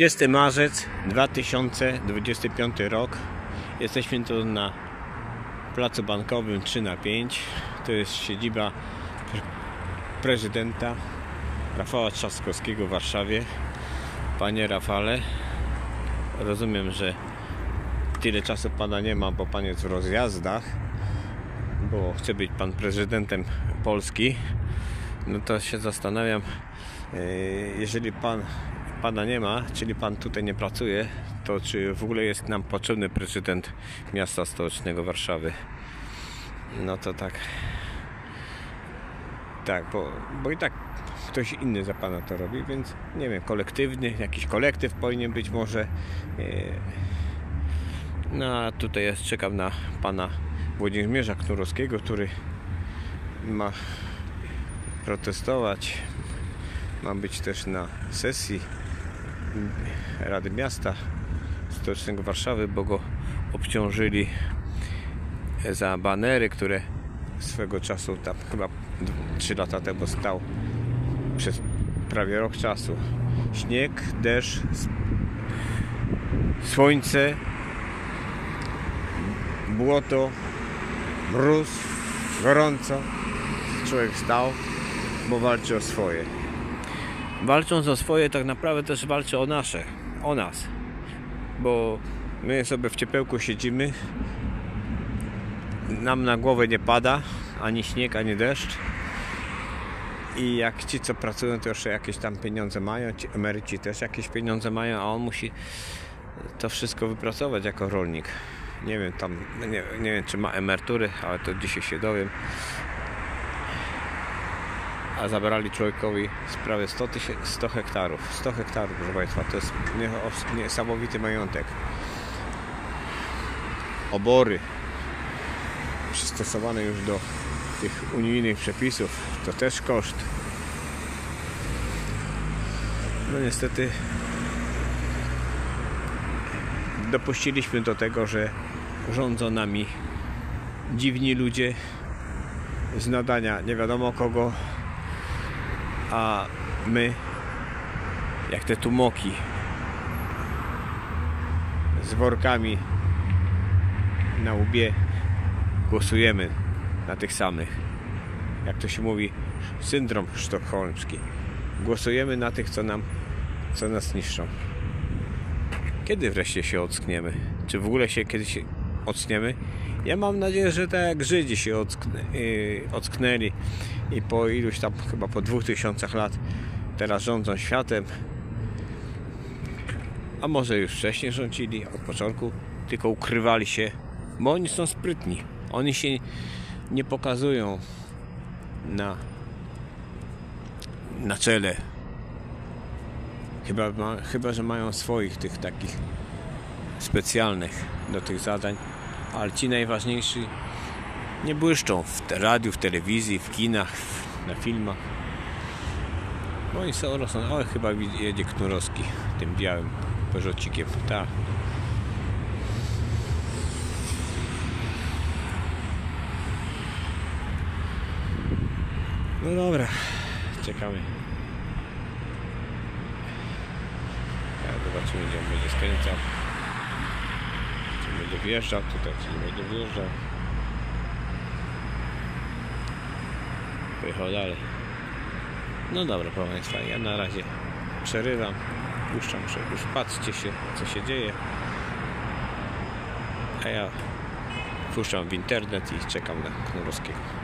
30 marzec 2025 rok. Jesteśmy tu na placu bankowym 3 na 5 To jest siedziba pre- prezydenta Rafała Trzaskowskiego w Warszawie. Panie Rafale, rozumiem, że tyle czasu pana nie ma, bo pan jest w rozjazdach, bo chce być pan prezydentem Polski. No to się zastanawiam, e, jeżeli pan pana nie ma, czyli pan tutaj nie pracuje, to czy w ogóle jest nam potrzebny prezydent miasta stołecznego Warszawy? No to tak. Tak, bo, bo i tak ktoś inny za pana to robi, więc nie wiem, kolektywny, jakiś kolektyw powinien być może. E, No a tutaj jest, czekam na pana Włodzimierza Knurowskiego, który ma protestować. Ma być też na sesji Rady Miasta Stołecznego Warszawy, bo go obciążyli za banery, które swego czasu tam chyba 3 lata temu stał przez prawie rok czasu. Śnieg, deszcz, słońce, błoto, mróz, gorąco. Człowiek stał, bo walczy o swoje. Walcząc o swoje, tak naprawdę też walczy o nasze, o nas. Bo my sobie w ciepełku siedzimy, nam na głowę nie pada ani śnieg, ani deszcz. I jak ci, co pracują, to jeszcze jakieś tam pieniądze mają, ci emeryci też jakieś pieniądze mają, a on musi to wszystko wypracować jako rolnik. Nie wiem, tam, nie, nie wiem, czy ma emerytury, ale to dzisiaj się dowiem. A zabrali człowiekowi prawie 100, tysię- 100 hektarów. 100 hektarów, proszę Państwa, to jest nie- niesamowity majątek. Obory przystosowane już do tych unijnych przepisów, to też koszt. No niestety dopuściliśmy do tego, że rządzą nami dziwni ludzie z nadania nie wiadomo kogo, a my jak te tumoki z workami na łbie głosujemy na tych samych. Jak to się mówi, syndrom sztokholmski. Głosujemy na tych, co nam, co nas niszczą. Kiedy wreszcie się ockniemy? Czy w ogóle się kiedyś ockniemy? Ja mam nadzieję, że tak jak Żydzi się ocknę, yy, ocknęli i po iluś tam, chyba po dwóch tysiącach lat teraz rządzą światem, a może już wcześniej rządzili, od początku, tylko ukrywali się, bo oni są sprytni. Oni się nie pokazują na, na czele. Chyba, ma, chyba, że mają swoich tych takich specjalnych do tych zadań, ale ci najważniejsi nie błyszczą w radiu, w telewizji, w kinach, na filmach. No i są, są o chyba jedzie Knurowski tym białym Peugeotcikiem. Tak. No dobra, czekamy. Ja zobaczymy gdzie on będzie skręcał. Będzie wjeżdżał tutaj, czy nie będzie wjeżdżał. Pojechał dalej. No dobra, proszę Państwa, ja na razie przerywam. Puszczam, już patrzcie się, co się dzieje. A ja puszczam w internet i czekam na Knurowskiego.